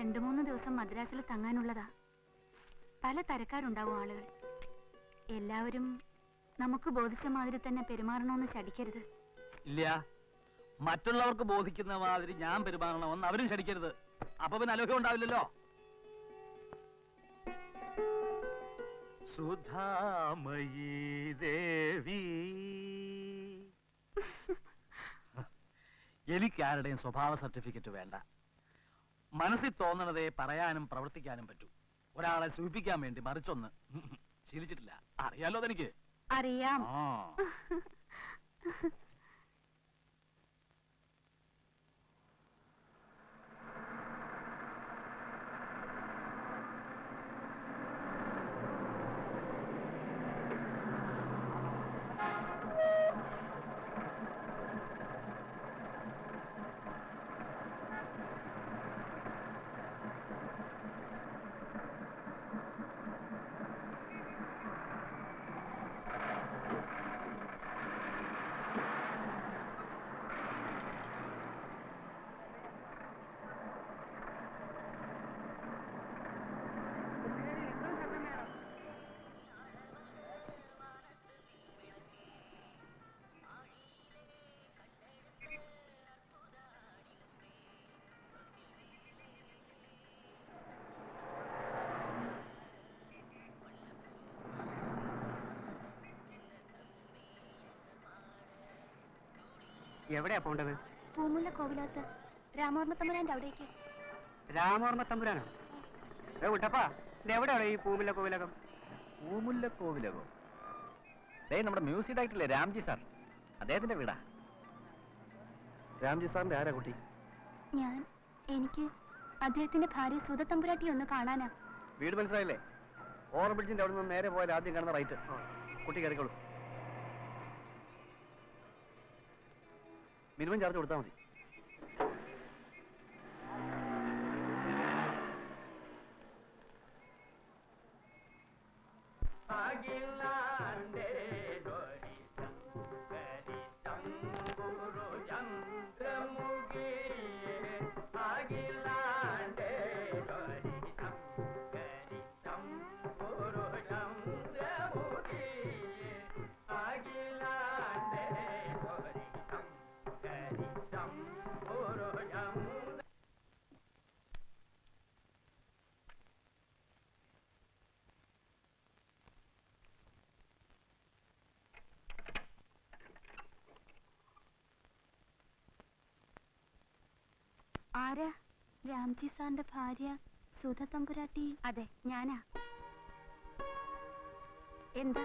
രണ്ടു മൂന്ന് ദിവസം മദ്രാസിൽ തങ്ങാനുള്ളതാ. പല തരക്കാരുണ്ടാവും ആളുകൾ. എല്ലാവരും നമുക്ക് ബോധിച്ച മാതിരി തന്നെ പെരുമാറണമെന്ന് ശടിക്കരുത്. ഇല്ല. മറ്റുള്ളവർക്ക് ബോധിക്കുന്ന മാതിരി ഞാൻ പെരുമാറണമെന്ന് അവരും ശടിക്കരുത്. അപ്പൊ പിന്നെ അലോഹ്യം ഉണ്ടാവില്ലല്ലോ? സുധാമയീ ദേവി. എനിക്കാരുടെയും സ്വഭാവ സർട്ടിഫിക്കറ്റ് വേണ്ട. മനസ്സിൽ തോന്നണതേ പറയാനും പ്രവർത്തിക്കാനും പറ്റൂ. ഒരാളെ സൂചിപ്പിക്കാൻ വേണ്ടി മറിച്ചൊന്ന് ശീലിച്ചിട്ടില്ല. അറിയാലോ അതെനിക്ക്? അറിയാം. ആ. എവിടെയാ പോണ്ടത് പൂമുല്ല കോവിലകത്ത് രാമവർമ്മ തമ്പുരാന്റെ അവിടേക്ക്. രാമവർമ്മ തമ്പുരാനോ? വിട്ടപ്പാ എവിടെയാണ് ഈ പൂമുല്ല കോവിലകം? പൂമുല്ല കോവിലകം. ദേ നമ്മുടെ മ്യൂസിക് ഡയറക്ടറില്ലേ രാംജി സാർ? അദ്ദേഹത്തിന്റെ വീടാ. രാംജി സാറിന്റെ ആരാ കുട്ടി? ഞാൻ എനിക്ക് അദ്ദേഹത്തിന്റെ ഭാര്യ സുധ തമ്പുരാട്ടി ഒന്ന് കാണാനാ. വീട് മനസ്സിലായില്ലേ? ഓവർ ബ്രിഡ്ജിന്റെ അവിടെ നിന്ന് നേരെ പോയാൽ ആദ്യം കാണുന്ന റൈറ്റ്. കുട്ടി കയറിക്കോളൂ മിനിമം ചാർജ് കൊടുത്താൽ മതി. ആരാ? രാംജി സാറിന്റെ ഭാര്യ സുധ തമ്പുരാട്ടി. അതെ ഞാനാ. എന്താ?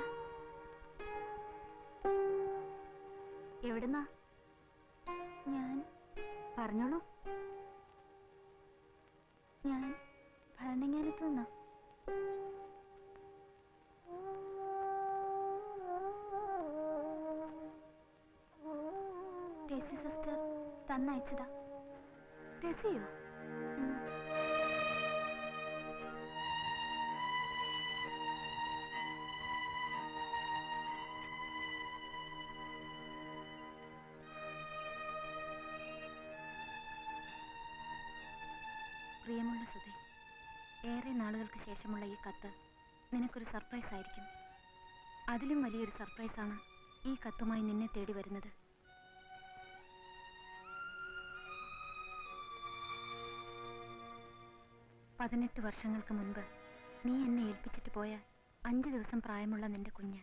എവിടുന്നാ? ഞാൻ. പറഞ്ഞോളൂ. ഞാൻ ഭരണങ്ങാനത്ത് നിന്നാ. സിസ്റ്റർ തന്നയച്ചതാ. ഉം. പ്രിയമുള്ള സുധേ ഏറെ നാളുകൾക്ക് ശേഷമുള്ള ഈ കത്ത് നിനക്കൊരു സർപ്രൈസ് ആയിരിക്കും അതിലും വലിയൊരു സർപ്രൈസാണ് ഈ കത്തുമായി നിന്നെ തേടി വരുന്നത് പതിനെട്ട് വർഷങ്ങൾക്ക് മുൻപ് നീ എന്നെ ഏൽപ്പിച്ചിട്ട് പോയ അഞ്ച് ദിവസം പ്രായമുള്ള നിന്റെ കുഞ്ഞ്.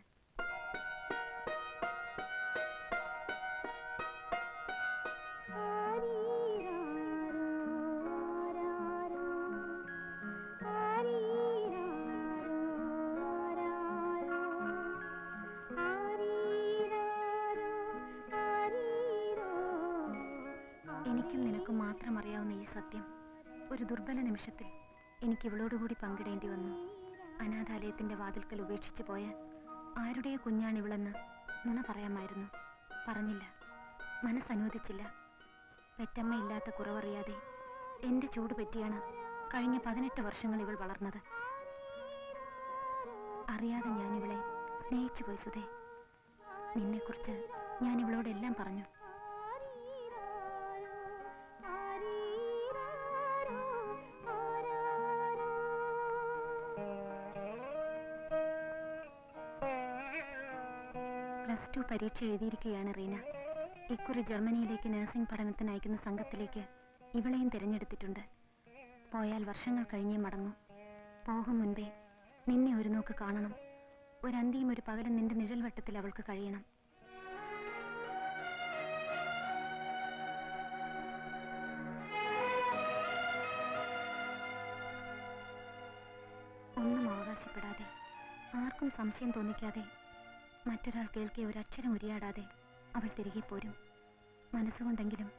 എനിക്കും നിനക്കും മാത്രം അറിയാവുന്ന ഈ സത്യം ഒരു ദുർബല നിമിഷത്തിൽ എനിക്ക് ഇവളോടുകൂടി പങ്കിടേണ്ടി വന്നു. അനാഥാലയത്തിന്റെ വാതിൽക്കൽ ഉപേക്ഷിച്ചു പോയ കുഞ്ഞാണ് ഇവളെന്ന് നുണ പറയാമായിരുന്നു. പറഞ്ഞില്ല. മനസ്സനുവദിച്ചില്ല. പെറ്റമ്മയില്ലാത്ത കുറവറിയാതെ എന്റെ ചൂട് പറ്റിയാണ് കഴിഞ്ഞ പതിനെട്ട് വർഷങ്ങൾ ഇവൾ വളർന്നത്. അറിയാതെ ഞാൻ ഇവളെ സ്നേഹിച്ചു പോയി സുധേ. നിന്നെക്കുറിച്ച് ഞാൻ ഇവളോടെല്ലാം പറഞ്ഞു. പരീക്ഷ എഴുതിയിരിക്കുകയാണ് റീന. ഇക്കുറി ജർമ്മനിയിലേക്ക് നഴ്സിംഗ് പഠനത്തിന് അയക്കുന്ന സംഘത്തിലേക്ക് ഇവളെയും തിരഞ്ഞെടുത്തിട്ടുണ്ട്. പോയാൽ വർഷങ്ങൾ കഴിഞ്ഞേ മടങ്ങും. പോകും മുൻപേ നിന്നെ ഒരു നോക്ക് കാണണം. ഒരന്തിയും ഒരു പകലും നിന്റെ നിഴൽ വട്ടത്തിൽ അവൾക്ക് കഴിയണം. ഒന്നും അവകാശപ്പെടാതെ ആർക്കും സംശയം തോന്നിക്കാതെ മറ്റൊരാൾ കേൾക്കിയ ഒരക്ഷരം ഉരിയാടാതെ അവൾ തിരികെ പോരും. മനസ്സുകൊണ്ടെങ്കിലും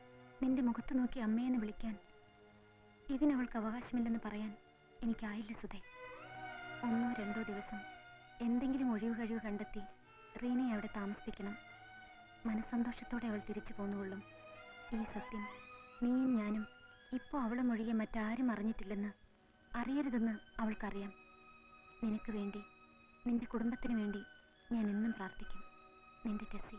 നിന്റെ മുഖത്ത് നോക്കി അമ്മയെന്ന് വിളിക്കാൻ ഇതിനവൾക്ക് അവകാശമില്ലെന്ന് പറയാൻ എനിക്കായില്ല സുധേ. ഒന്നോ രണ്ടോ ദിവസം എന്തെങ്കിലും ഒഴിവ് കഴിവ് കണ്ടെത്തി റീനയെ അവിടെ താമസിപ്പിക്കണം. മനസ്സന്തോഷത്തോടെ അവൾ തിരിച്ചു പോന്നുകൊള്ളും. ഈ സത്യം നീയും ഞാനും ഇപ്പോൾ അവളും ഒഴികെ മറ്റാരും അറിഞ്ഞിട്ടില്ലെന്ന് അറിയരുതെന്ന് അവൾക്കറിയാം. നിനക്ക് വേണ്ടി നിന്റെ കുടുംബത്തിന് വേണ്ടി ഞാൻ എന്നും പ്രാർത്ഥിക്കും. നിന്റെ ടെസ്സി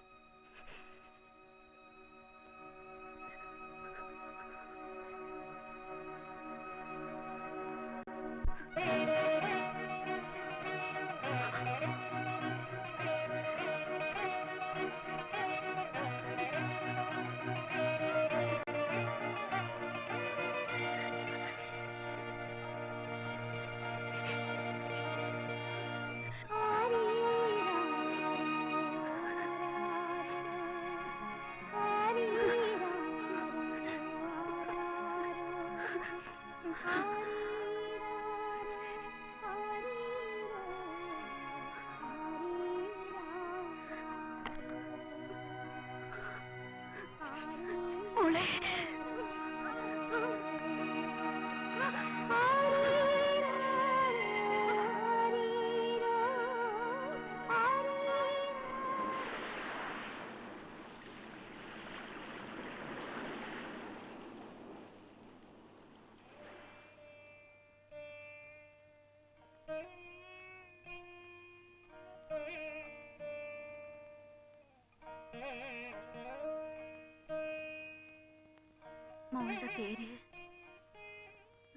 മോളുടെ പേര്.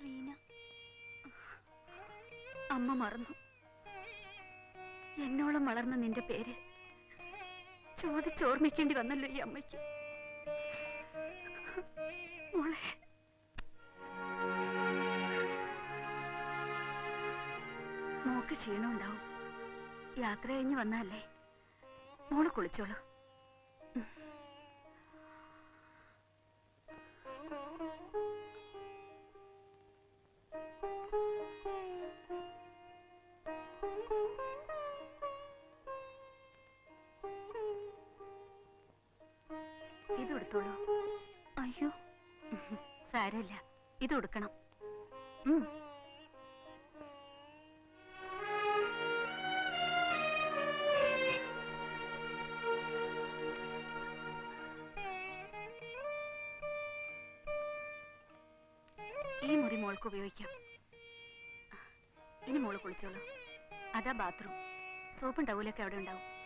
റീന. അമ്മ മറന്നു. എന്നോളം വളർന്ന നിന്റെ പേര്. ചോദിച്ചോർമ്മിക്കേണ്ടി വന്നല്ലോ ഈ അമ്മയ്ക്ക്. മോളെ. മോക്ക് ക്ഷീണം ഉണ്ടാവും യാത്ര കഴിഞ്ഞ് വന്നല്ലേ മോൾ കുളിച്ചോളൂ. ഇത് എടുത്തോളൂ. അയ്യോ. സാരമില്ല. ഇത് കൊടുക്കണം. ഈ മുറി മോൾക്ക് ഉപയോഗിക്കാം. ഇനി മോൾ കുളിച്ചോളൂ. അതാ ബാത്റൂം. സോപ്പും ടവലൊക്കെ അവിടെ ഉണ്ടാവും.